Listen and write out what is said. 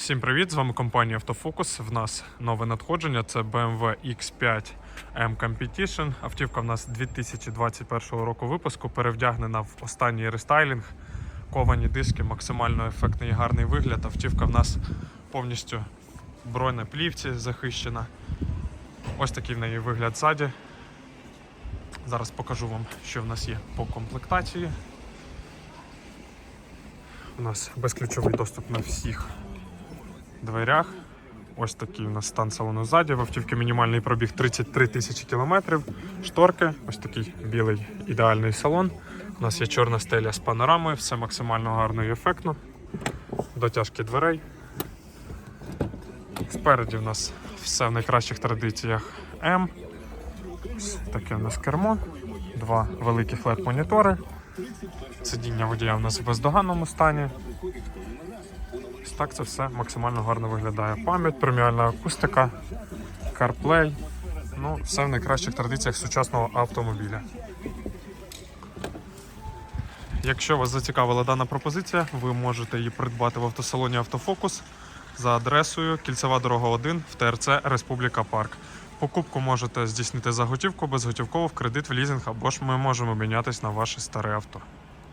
Всім привіт! З вами компанія Автофокус. В нас нове надходження. Це BMW X5 M Competition. Автівка в нас 2021 року випуску. Перевдягнена в останній рестайлінг. Ковані диски, максимально ефектний і гарний вигляд. Автівка в нас повністю в бронеплівці захищена. Ось такий в неї вигляд ззаді. Зараз покажу вам, що в нас є по комплектації. У нас безключовий доступ на всіх дверях. Ось такий у нас стан салону ззаді. В автівки мінімальний пробіг 33 тисячі кілометрів. Шторки, ось такий білий ідеальний салон. У нас є чорна стеля з панорамою, все максимально гарно і ефектно. Дотяжки дверей. Спереді у нас все в найкращих традиціях М. Таке у нас кермо, два великих led монітори. Сидіння водія у нас в бездоганному стані. Ось так це все максимально гарно виглядає. Пам'ять, преміальна акустика, CarPlay. Ну, все в найкращих традиціях сучасного автомобіля. Якщо вас зацікавила дана пропозиція, ви можете її придбати в автосалоні Автофокус за адресою Кільцева дорога 1 в ТРЦ Республіка Парк. Покупку можете здійснити за готівку, безготівково в кредит в лізинг або ж ми можемо мінятись на ваше старе авто.